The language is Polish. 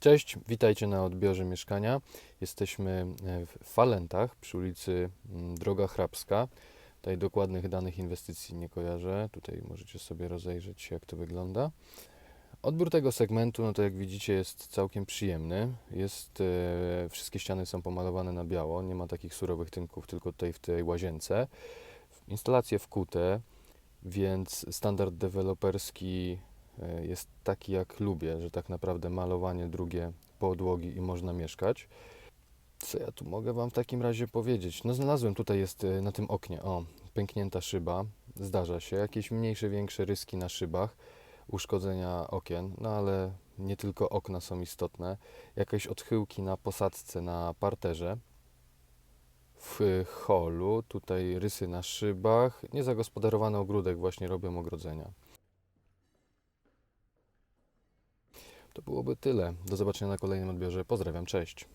Cześć, witajcie na odbiorze mieszkania. Jesteśmy e, w Falentach przy ulicy mm, Droga Hrabska. Tutaj dokładnych danych inwestycji nie kojarzę. Tutaj możecie sobie rozejrzeć jak to wygląda. Odbiór tego segmentu, no to jak widzicie, jest całkiem przyjemny. Jest, e, wszystkie ściany są pomalowane na biało, nie ma takich surowych tynków, tylko tutaj w tej łazience. Instalacje wkute, więc standard deweloperski jest taki, jak lubię, że tak naprawdę malowanie drugie podłogi i można mieszkać. Co ja tu mogę Wam w takim razie powiedzieć? No znalazłem tutaj jest e, na tym oknie, o, pęknięta szyba, zdarza się, jakieś mniejsze, większe ryski na szybach, uszkodzenia okien, no ale nie tylko okna są istotne, jakieś odchyłki na posadzce, na parterze. W holu, tutaj rysy na szybach, niezagospodarowany ogródek, właśnie robią ogrodzenia. To byłoby tyle. Do zobaczenia na kolejnym odbiorze. Pozdrawiam, cześć.